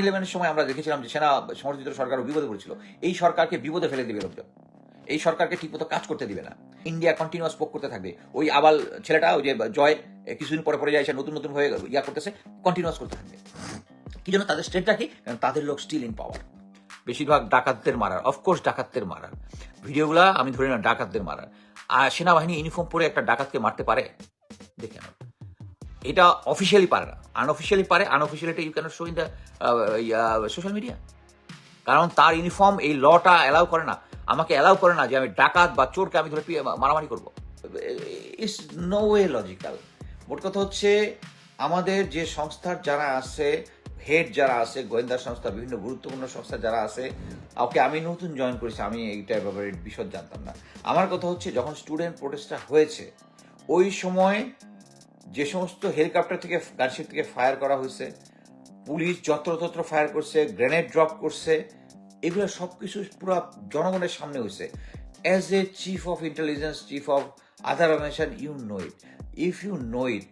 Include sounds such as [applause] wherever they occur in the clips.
ইলেভেনের সময় আমরা দেখেছিলাম যে সেনা সমর্থিত সরকার বিপদে পড়েছিল। এই সরকারকে বিপদে ফেলে দিবে লোকজন। এই সরকারকে ঠিকমতো কাজ করতে দিবে না। ইন্ডিয়া কন্টিনিউয়াস পোক করতে থাকবে। ওই আবাল ছেলেটা, ওই যে জয় কিছুদিন পরে পরে যায় নতুন নতুন হয়ে ইয়া করতেছে কন্টিনিউয়াস করতে থাকবে। কি জন্য? তাদের স্টেটটা কি? কারণ তাদের লোক স্টিল ইন পাওয়ার বেশিরভাগ ডাকাতদের মারার অফকোর্স ডাকাতদের মারার। ভিডিওগুলা আমি ধরে না, ডাকাতদের মারার। আর সেনাবাহিনী ইউনিফর্ম পরে একটা ডাকাতকে মারতে পারে? দেখে নাও এটা অফিসিয়ালি পারে না। আনঅফিসিয়ালি পারে unofficially you can't show in the social media কারণ তার ইউনিফর্ম এই লটা অ্যালাউ করে না। আমাকে অ্যালাউ করে না যে আমি ডাকাত বা চোরকে আমি ধরে মারামারি করব। ইটস নো ওয়ে লজিক্যাল মোট কথা হচ্ছে, আমাদের যে সংস্থার যারা আছে হেড যারা আছে, গোয়েন্দা সংস্থা, বিভিন্ন গুরুত্বপূর্ণ সংস্থা যারা আছে, ওকে আমি নতুন জয়েন করেছি, আমি এইটার ব্যাপারে বিশদ জানতাম না। আমার কথা হচ্ছে, যখন স্টুডেন্ট প্রোটেস্টটা হয়েছে, ওই সময় যে সমস্ত হেলিকপ্টার থেকে গানশিপ থেকে ফায়ার করা হয়েছে, পুলিশ যত্রতত্র ফায়ার করছে গ্রেনেড ড্রপ করছে, এগুলো সব কিছু পুরো জনগণের সামনে হয়েছে। As a chief of intelligence chief of other organization you know it if you know it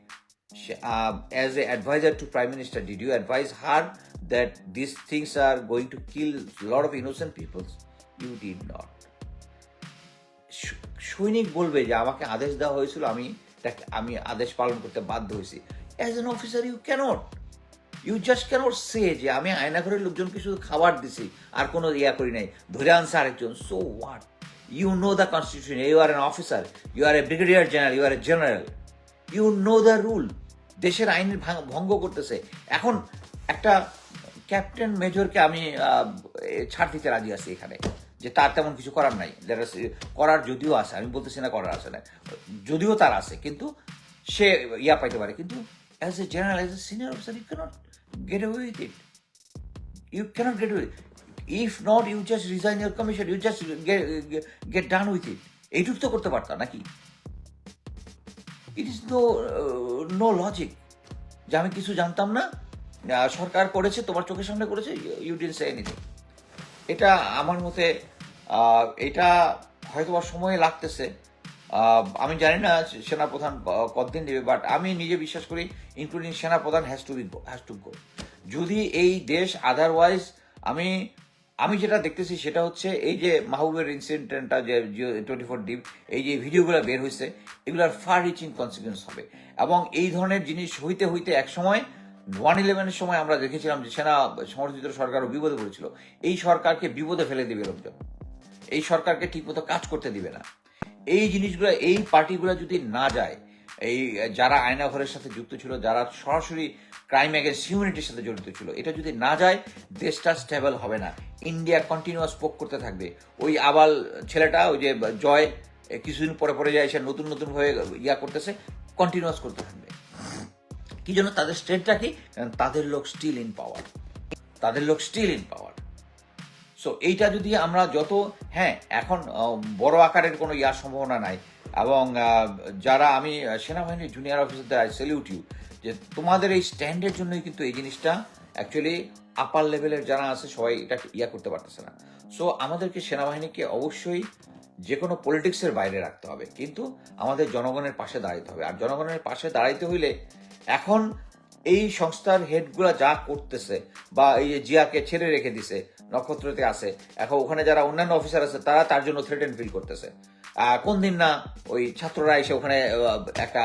as a adviser to prime minister did you advise her that this things are going to kill lot of innocent peoples you did not সৈনিক বলবে যে, আমাকে আদেশ দেওয়া হয়েছিল, আমি তাকে- আমি আদেশ পালন করতে বাধ্য হয়েছি। As an officer you can't you just can't say যে আমি আয়নাঘরের লোকজনকে শুধু খাবার দিছি, আর কোনো ইয়া করি নাই। ধরে আনছে আরেকজন। So what you know the constitution you are an officer you are a brigadier general you are a general you know the rule দেশের আইনের ভাঙ- ভঙ্গ করতেছে। এখন একটা ক্যাপ্টেন মেজরকে আমি ছাড় দিতে রাজি আছি এখানে। যে তার তেমন কিছু করার নাই করার যদিও আছে আমি বলতেছি না করার আছে না যদিও তার আছে কিন্তু সে ইয়া পাইতে পারে কিন্তু as a general as a senior officer you can't get away with it get away. If not, you just resign your commission. You just get, get, get done with it. এইটুক তো করতে পারতাম নাকি it is no no logic যে আমি কিছু জানতাম না সরকার করেছে তোমার চোখের সামনে করেছে ইউ ডিন সে এনিথিং এটা আমার মতে এটা হয়তো সময় লাগতেছে। আমি জানি না সেনাপ্রধান কতদিন নেবে বাট আমি নিজে বিশ্বাস করি ইনক্লুডিং সেনাপ্রধান has to be has to go যদি এই দেশ আদারওয়াইজ আমি আমি যেটা দেখতেছি সেটা হচ্ছে এই যে মাহবুবের ইনসিডেন্টটা যে টোয়েন্টি ফোর ডিপ এই যে ভিডিওগুলো বের হয়েছে, এগুলোর ফার রিচিং কনসিকুয়েন্স হবে। এবং এই ধরনের জিনিস হইতে হইতে এক সময় ওয়ান ইলেভেনের সময় আমরা দেখেছিলাম যে সেনা সমর্থিত সরকারও বিপদে পড়েছিল। এই সরকারকে বিপদে ফেলে দিবে লোকজন। এই সরকারকে ঠিকমতো কাজ করতে দিবে না। এই জিনিসগুলো, এই পার্টিগুলো যদি না যায়, এই যারা আয়নাঘরের সাথে যুক্ত ছিল, যারা সরাসরি ক্রাইম অ্যাগেন্স্ট হিউম্যানিটির সাথে জড়িত ছিল, এটা যদি না যায়, দেশটা স্টেবল হবে না। ইন্ডিয়া কন্টিনিউয়াস পোক করতে থাকবে। ওই আবাল ছেলেটা, ওই যে জয়, কিছুদিন পরে পরে যায়, সে নতুন নতুন হয়ে ইয়া করতেছে কন্টিনিউয়াস করতে থাকবে। কি জন্য তাদের স্টেটটা কি? তাদের লোক স্টিল ইন পাওয়ার তাদের লোক স্টিল ইন পাওয়ার সো এইটা যদি আমরা যত হ্যাঁ এখন বড় আকারের কোনো ইয়ার সম্ভাবনা নাই, এবং যারা আমি সেনাবাহিনীর জুনিয়র অফিসারদের আই সেলিউট ইউ যে তোমাদের এই স্ট্যান্ডের জন্যই কিন্তু এই জিনিসটা অ্যাকচুয়ালি আপার লেভেলের যারা আছে, সবাই এটা ইয়া করতে পারতেছে না। সো আমাদেরকে সেনাবাহিনীকে অবশ্যই যে কোনো পলিটিক্সের বাইরে রাখতে হবে। কিন্তু আমাদের জনগণের পাশে দাঁড়াইতে হবে। আর জনগণের পাশে দাঁড়াইতে হইলে এখন এই সংস্থার হেডগুলা যা করতেছে বা এই যে জিয়াকে ছেড়ে রেখে দিছে, নক্ষত্রতে আছে, এখন ওখানে যারা অন্যান্য অফিসার আছে, তারা তার জন্য থ্রেটেন ফিল করতেছে। কোন দিন না ওই ছাত্ররা এসে ওখানে একটা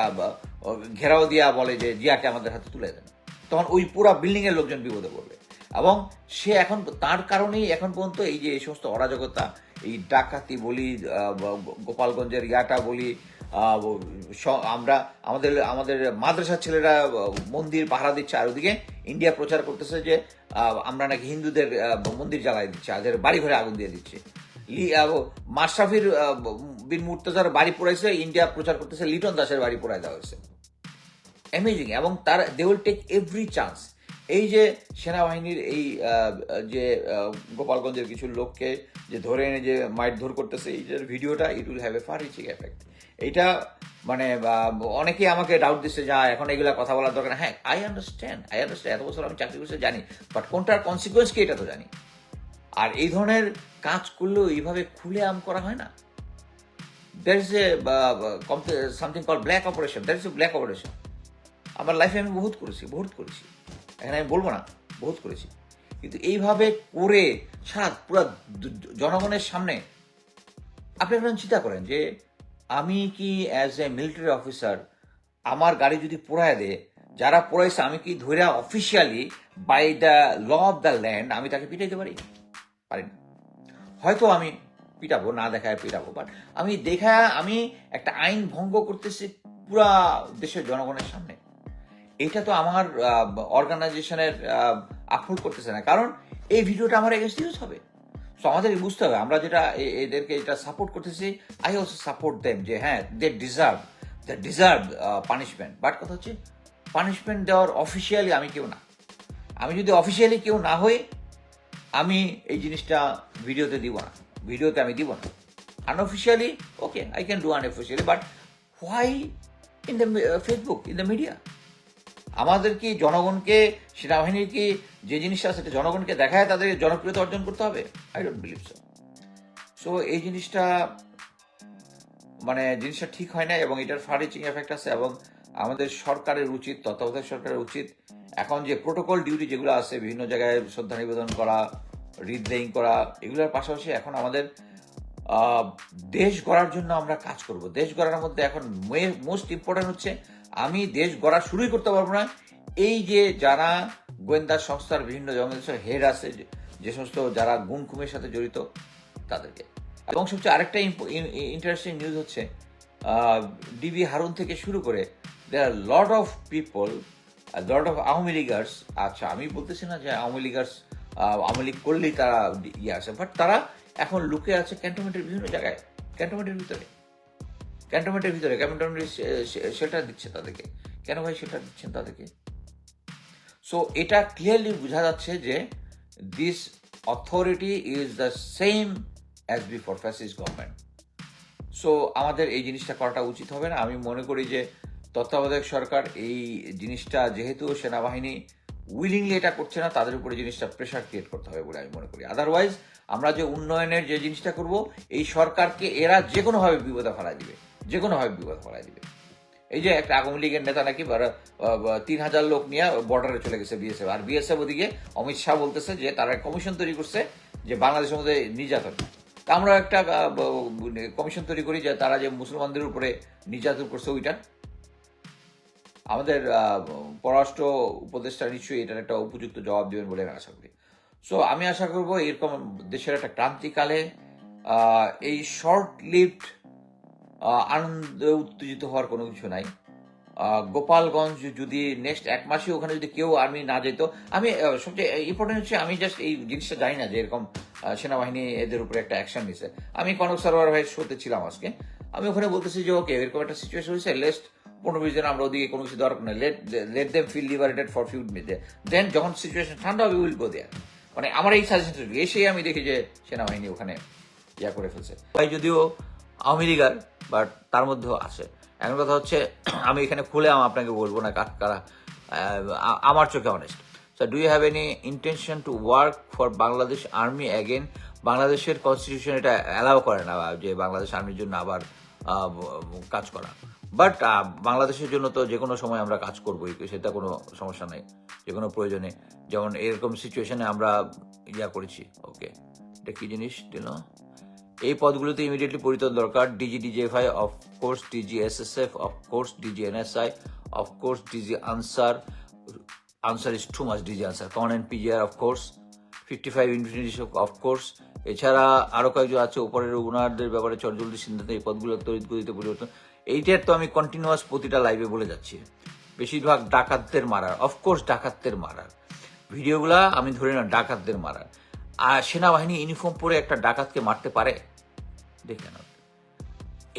ঘেরাও দিয়া বলে যে, জিয়াকে আমাদের হাতে তুলে দেন। তখন ওই পুরা বিল্ডিং এর লোকজন বিপদে পড়বে। এবং সে এখন, তার কারণেই এখন পর্যন্ত এই যে এই সমস্ত অরাজকতা, এই ডাকাতি বলি গোপালগঞ্জের ইয়াটা বলি আমরা আমাদের আমাদের মাদ্রাসার ছেলেরা মন্দির পাহারা দিচ্ছে আর ওদিকে ইন্ডিয়া প্রচার করতেছে যে আমরা নাকি হিন্দুদের মন্দির জ্বালাই দিচ্ছি তাদের বাড়ি ঘরে আগুন দিয়ে দিচ্ছে। মাশরাফির বিন মুর্তজার বাড়ি পোড়াইছে ইন্ডিয়া প্রচার করতেছে, লিটন দাসের বাড়ি পোড়াই দেওয়া হয়েছে। অ্যামেজিং এবং তার they will take every chance এই যে সেনাবাহিনীর এই যে গোপালগঞ্জের কিছু লোককে যে ধরে এনে যে মাইট ধর করতেছে, এই যে ভিডিওটা it will have a far reaching effect এইটা মানে অনেকেই আমাকে ডাউট দিচ্ছে যা এখন এগুলা কথা বলার দরকার হ্যাঁ আই আন্ডারস্ট্যান্ড আই আন্ডারস্ট্যান্ড এত বছর আমি চাকরি করতে জানি। বাট কোনটার কনসিকুয়েন্স কি, এটা তো জানি। আর এই ধরনের কাজ করলেও এইভাবে খুলে আম করা হয় না। There is a something call black operation there is a black operation আমার লাইফে আমি বহুত করেছি বহুত করেছি। এখানে আমি বলব না, বহুত করেছি। কিন্তু এইভাবে করে সারা পুরো জনগণের সামনে আপনি এখন চিন্তা করেন যে আমি কি অ্যাজ এ মিলিটারি অফিসার আমার গাড়ি যদি পোড়ায় দেয়, যারা পোড়াইছে, আমি কি ধরে officially by the law of the land আমি তাকে পিটাইতে পারি? পারি না। হয়তো আমি পিটাবো, না দেখায় পিটাবো বাট আমি দেখা, আমি একটা আইন ভঙ্গ করতেছি পুরা দেশের জনগণের সামনে। এটা তো আমার অর্গানাইজেশনের আফোর্ড করতেছে না। কারণ এই ভিডিওটা আমার এগেনস্ট ইউজ হবে। সো আমাদের বুঝতে হবে। আমরা যেটা এদেরকে এটা সাপোর্ট করতেছি আই অলসো সাপোর্ট দেম যে হ্যাঁ they deserve they deserve punishment but কথা হচ্ছে পানিশমেন্ট দেওয়ার অফিসিয়ালি আমি কেউ না। আমি যদি অফিসিয়ালি কেউ না হই, আমি এই জিনিসটা ভিডিওতে দিব না। ভিডিওতে আমি দিব না। Unofficially okay I can do unofficially but why in the Facebook in the media আমাদের কি, জনগণকে, সেনাবাহিনীর কি যে জিনিসটা সেটা জনগণকে দেখায় তাদের জনপ্রিয়তা অর্জন করতে হবে? I don't believe so so এই জিনিসটা মানে জিনিসটা ঠিক হয় না এবং এটার ফার রিচিং এফেক্ট আছে এবং আমাদের সরকারের উচিত, তত্ত্বাবধায়ক সরকারের উচিত এখন যে প্রোটোকল ডিউটি যেগুলো আছে, বিভিন্ন জায়গায় শ্রদ্ধা নিবেদন করা রিড করা, এগুলোর পাশাপাশি এখন আমাদের দেশ গড়ার জন্য আমরা কাজ করব। দেশ গড়ার মধ্যে এখন মোস্ট ইম্পর্টেন্ট হচ্ছে আমি দেশ গড়া শুরুই করতে পারব না। এই যে যারা গোয়েন্দা সংস্থার বিভিন্ন জঙ্গলের হেড আছে, যে- সমস্ত যারা গুম খুমের সাথে জড়িত, তাদেরকে। এবং সবচেয়ে আরেকটা ইন্টারেস্টিং নিউজ হচ্ছে ডিবি হারুন থেকে শুরু করে there are lot of people lot of Awami Leaguers আচ্ছা আমি বলতেছি না যে আওয়ামী লীগার্স আওয়ামী লীগ করলেই তারা ইয়ে আছে বাট তারা এখন লুকে আছে ক্যান্টনমেন্টের বিভিন্ন জায়গায় ক্যান্টনমেন্টের ভিতরে। ক্যান্টনমেন্টের ভিতরে ক্যান্টনমেন্টের সেটা দিচ্ছে তাদেরকে। কেন ভাই সেটা দিচ্ছেন তাদেরকে? সো এটা ক্লিয়ারলি বোঝা যাচ্ছে যে this authority is the same as before fascist government so আমাদের এই জিনিসটা করাটা উচিত হবে না। আমি মনে করি যে তত্ত্বাবধায়ক সরকার এই জিনিসটা, যেহেতু সেনাবাহিনী উইলিংলি এটা করছে না, তাদের উপরে জিনিসটা প্রেশার ক্রিয়েট করতে হবে বলে আমি মনে করি। আদারওয়াইজ আমরা যে উন্নয়নের যে জিনিসটা করব, এই সরকারকে এরা যে কোনোভাবে বিপদে ফেলাই দিবে। যে কোনোভাবে বিপদে ফেলাই দিবে। এই যে একটা আওয়ামী লীগের নেতা নাকি তিন হাজার লোক নিয়ে বর্ডারে চলে গেছে বিএসএফ আর বিএসএফ ওদিকে অমিত শাহ বলতেছে যে তারা কমিশন তৈরি করছে যে বাংলাদেশের মধ্যে নির্যাতন। তা আমরা একটা কমিশন তৈরি করি যে তারা যে মুসলমানদের উপরে নির্যাতন করছে ওইটা। আমাদের পররাষ্ট্র উপদেষ্টা নিশ্চয়ই এটার একটা উপযুক্ত জবাব দেবেন বলে আশা করি। সো আমি আশা করব এরকম দেশের একটা ক্রান্তিকালে এই শর্ট লিভড আনন্দ উত্তেজিত হওয়ার কোনো কিছু নাই। গোপালগঞ্জ যদি নেক্সট এক মাসে ওখানে যদি কেউ আর্মি না যেত, আমি সবচেয়ে ইম্পর্টেন্ট হচ্ছে আমি জাস্ট এই জিনিসটা জানি না যে এরকম সেনাবাহিনী এদের উপরে একটা অ্যাকশন নিছে। আমি কনক সরোয়ার ভাইয়ের শোতে ছিলাম আজকে। আমি ওখানে বলতেছি যে ওকে এরকম একটা সিচুয়েশন হয়েছে লেস্ট পনেরো বিশ জন আমরা ওদিকে কোনো কিছু দরকার নেই। Let let them feel liberated for few minute then যখন সিচুয়েশন ঠান্ডা হবে উইল গো দেয়ার মানে আমার এই সাজেশন এসেই আমি দেখি যে সেনাবাহিনী ওখানে ইয়া করে ফেলছে। ভাই যদিও আওয়ামী বাট তার মধ্যেও আছে। এখন কথা হচ্ছে, [clears throat] আমি এখানে খুলে আমি আপনাকে বলব না কারা আমার চোখে honest so do you have any intention to work for Bangladesh army again বাংলাদেশের কনস্টিটিউশন এটা অ্যালাউ করে না, যে বাংলাদেশ আর্মির জন্য আবার কাজ করা। বাট বাংলাদেশের জন্য তো যে কোনো সময় আমরা কাজ করবোই, সেটা কোনো সমস্যা নেই যে কোনো প্রয়োজনে। যেমন এরকম সিচুয়েশনে আমরা ইয়া করেছি ওকে এটা কী জিনিস দিল এই পদগুলোতে ইমিডিয়েটলি পরিতন দরকার। DG DGFI of course DG SSF of course DG NSI of course DG Ansar Ansar is to mass DG Ansar common and PGR of course fifty five infinity of course এছাড়া আরও কয়েকজন আছে উপরের উনারদের ব্যাপারে চটজলদি সিদ্ধান্ত এই পদগুলো তড়িৎ গতিতে পরিবর্তন। এইটার তো আমি কন্টিনিউয়াস প্রতিটা লাইভে বলে যাচ্ছি। বেশিরভাগ ডাকাতদের মারার অফকোর্স ডাকাতদের মারার। ভিডিওগুলা আমি ধরে না ডাকাতদের মারার। আর সেনাবাহিনী ইউনিফর্ম পরে একটা ডাকাতকে মারতে পারে। দেখে না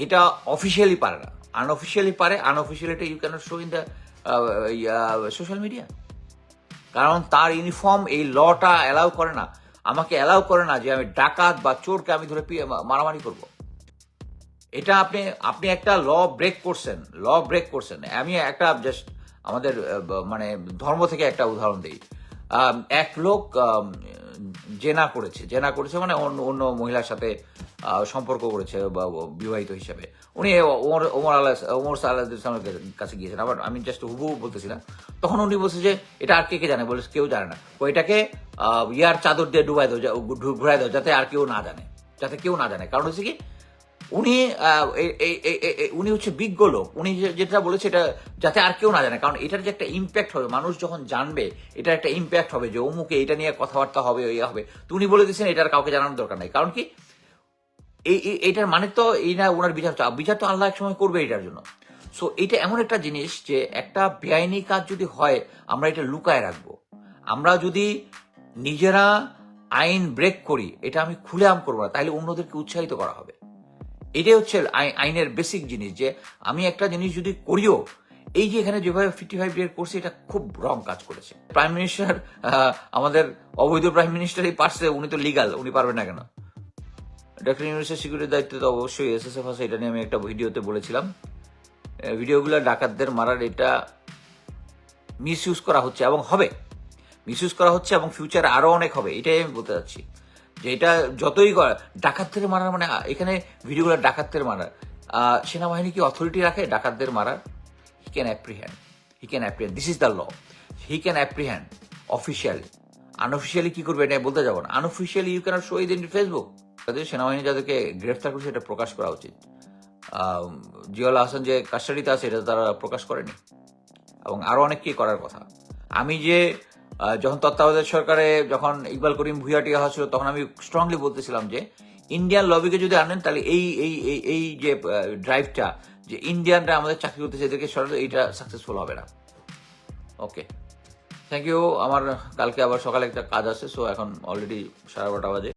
এটা অফিসিয়ালি পারে না। আনঅফিসিয়ালি পারে আনঅফিসিয়ালিটা you can't show in the social media কারণ তার ইউনিফর্ম এই লটা অ্যালাউ করে না। আমাকে অ্যালাউ করে না যে আমি ডাকাত বা চোরকে আমি ধরে মারামারি করব। এটা আপনি আপনি একটা ল ব্রেক করছেন ল ব্রেক করছেন। আমি একটা জাস্ট আমাদের মানে ধর্ম থেকে একটা উদাহরণ দিই। এক লোক জেনা করেছে জেনা করেছে মানে অন্য অন্য মহিলার সাথে সম্পর্ক করেছে বা বিবাহিত হিসাবে। উনি ওমর ওমর আল্লাহ ওমর সাল্লাহামের কাছে গিয়েছেন। আবার আমি জাস্ট হুবু বলতেছি না তখন উনি বলছে যে, এটা আর কে কে জানে? বলে, কেউ জানে না। ও এটাকে ইয়ার চাদর দিয়ে ডুবাই দাও ঘুরাই দাও, যাতে আর কেউ না জানে। যাতে কেউ না জানে। কারণ হচ্ছে কি উনি উনি হচ্ছে বিজ্ঞ লোক। উনি যেটা বলেছে এটা যাতে আর কেউ না জানে, কারণ এটার যে একটা ইম্প্যাক্ট হবে, মানুষ যখন জানবে, এটার একটা ইম্প্যাক্ট হবে যে অমুকে এটা নিয়ে কথাবার্তা হবে ইয়ে হবে, তো উনি বলে দিচ্ছেন এটার কাউকে জানানোর দরকার নাই। কারণ কি এই এই- এইটার মানে তো এই না ওনার বিচার তো বিচার তো আল্লাহ এক সময় করবে এটার জন্য। সো এটা এমন একটা জিনিস যে একটা বেআইনি কাজ যদি হয়, আমরা এটা লুকায় রাখব। আমরা যদি নিজেরা আইন ব্রেক করি, এটা আমি খুলে আম করব না তাহলে অন্যদেরকে উৎসাহিত করা হবে। এটাই হচ্ছে আই- আইনের বেসিক জিনিস যে আমি একটা জিনিস যদি করিও, এই যে এখানে যেভাবে ফিফটি ফাইভ ডে করছে এটা খুব রং কাজ করেছে। প্রাইম মিনিস্টার আমাদের অবৈধ প্রাইম মিনিস্টারই পারছে, উনি তো লিগাল উনি পারবেন না কেন? ডক্টর ইউনিভার্সিটির সিকিউরিটির দায়িত্ব তো অবশ্যই এস এস এফ আছে, এটা নিয়ে আমি একটা ভিডিওতে বলেছিলাম। ভিডিওগুলো ডাকাতদের মারার এটা মিস ইউজ করা হচ্ছে এবং হবে। মিস ইউজ করা হচ্ছে এবং ফিউচারে আরও অনেক হবে, এটাই আমি বলতে চাচ্ছি। যে এটা যতই করা ডাকাতদের মারার মানে এখানে ভিডিওগুলো ডাকাতদের মারার। সেনাবাহিনী কি অথরিটি রাখে? ডাকাতদের মারার। He can apprehend he can apprehend this is the law he can apprehend officially unofficially কী করবে? এটা বলতে যাব না। Unofficially you can't show it in Facebook তাদের সেনাবাহিনী যাদেরকে গ্রেফতার করছে এটা প্রকাশ করা উচিত। আহ, জিয়াউল হাসান যে কাস্টাডিতে আছে এটা তারা প্রকাশ করেনি। এবং আরও অনেক কি করার কথা। আমি যে যখন তত্ত্বাবধায়ক সরকারে যখন ইকবাল করিম ভুইয়া টিয়া ছিল, তখন আমি স্ট্রংলি বলতেছিলাম যে ইন্ডিয়ান লবিকে যদি আনেন, তাহলে এই এই, এই- এই যে ড্রাইভটা যে ইন্ডিয়ানরা আমাদের চাকরি করতেছে, এদেরকে সরাতে এইটা সাকসেসফুল হবে না। ওকে থ্যাংক ইউ আমার কালকে আবার সকালে একটা কাজ আছে সো এখন অলরেডি সাড়ে বারোটা বাজে।